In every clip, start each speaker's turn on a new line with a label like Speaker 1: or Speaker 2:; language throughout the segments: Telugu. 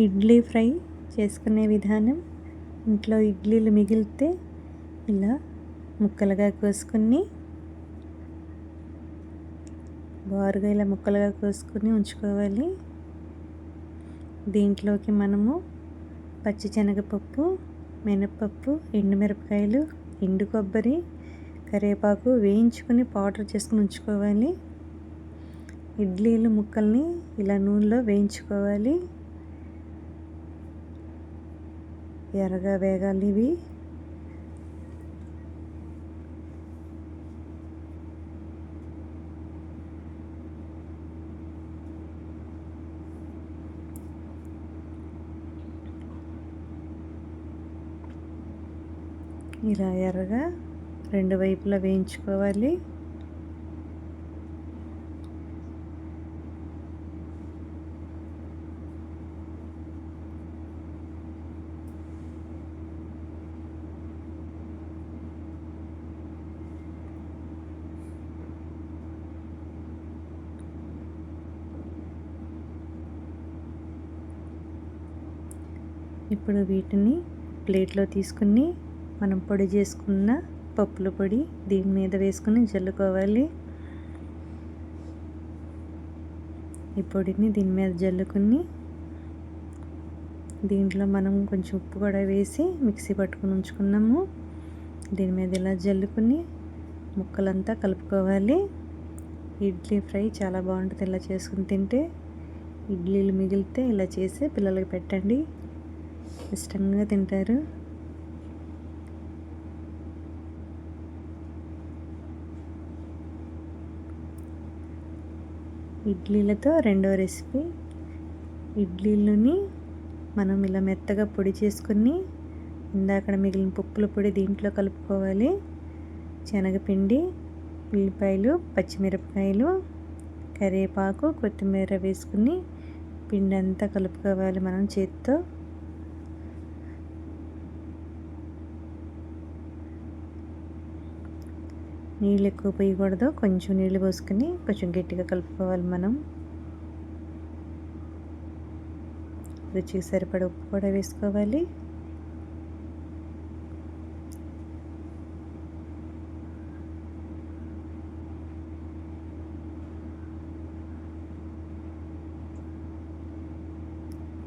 Speaker 1: ఇడ్లీ ఫ్రై చేసుకునే విధానం. ఇంట్లో ఇడ్లీలు మిగిలితే ఇలా ముక్కలుగా కోసుకుని బారుగా ఇలా ముక్కలుగా కోసుకుని ఉంచుకోవాలి. దీంట్లోకి మనము పచ్చి శనగపప్పు ఎండు ఎండుమిరపకాయలు ఎండు కొబ్బరి కరివేపాకు వేయించుకొని పౌడర్ చేసుకుని ఉంచుకోవాలి. ఇడ్లీలు ముక్కల్ని ఇలా నూనెలో వేయించుకోవాలి. ఎర్రగా వేగాలి ఇవి ఇలా ఎర్రగా రెండు వైపులా వేయించుకోవాలి. ఇప్పుడు వీటిని ప్లేట్లో తీసుకుని మనం పొడి చేసుకున్న పప్పుల పొడి దీని మీద వేసుకుని జల్లుకోవాలి. ఈ పొడిని దీని మీద జల్లుకుని దీంట్లో మనం కొంచెం ఉప్పు కూడా వేసి మిక్సీ పట్టుకుని ఉంచుకున్నాము. దీని మీద ఇలా జల్లుకుని ముక్కలంతా కలుపుకోవాలి. ఇడ్లీ ఫ్రై చాలా బాగుంటుంది ఇలా చేసుకుని తింటే. ఇడ్లీలు మిగిలితే ఇలా చేసి పిల్లలకి పెట్టండి. ఇష్టంగా తింటారు. ఇడ్లీలతో రెండో రెసిపీ. ఇడ్లీలని మనం ఇలా మెత్తగా పొడి చేసుకుని ఇందాక మిగిలిన పప్పుల పొడి దీంట్లో కలుపుకోవాలి. శనగపిండి ఉల్లిపాయలు పచ్చిమిరపకాయలు కరివేపాకు కొత్తిమీర వేసుకుని పిండి అంతా కలుపుకోవాలి మనం చేతితో. నీళ్ళు ఎక్కువ పోయకూడదు. కొంచెం నీళ్ళు పోసుకొని కొంచెం గట్టిగా కలుపుకోవాలి మనం. రుచికి సరిపడ ఉప్పు కూడా వేసుకోవాలి.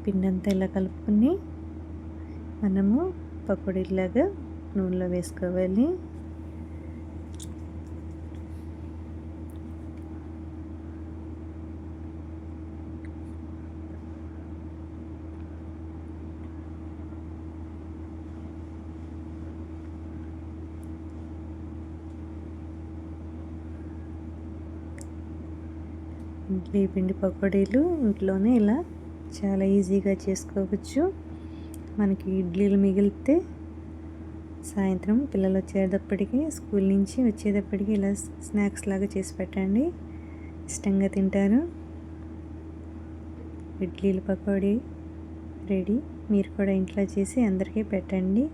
Speaker 1: పిండి అంతా ఇలా కలుపుకొని మనము పకోడీలాగా నూనెలో వేసుకోవాలి. ఇడ్లీ పిండి పకోడీలు ఇంట్లోనే ఇలా చాలా ఈజీగా చేసుకోవచ్చు. మనకి ఇడ్లీలు మిగిలితే సాయంత్రం పిల్లలు వచ్చేటప్పటికి స్కూల్ నుంచి వచ్చేటప్పటికి ఇలా స్నాక్స్ లాగా చేసి పెట్టండి. ఇష్టంగా తింటారు. ఇడ్లీలు పకోడీ రెడీ. మీరు కూడా ఇంట్లో చేసి అందరికీ పెట్టండి.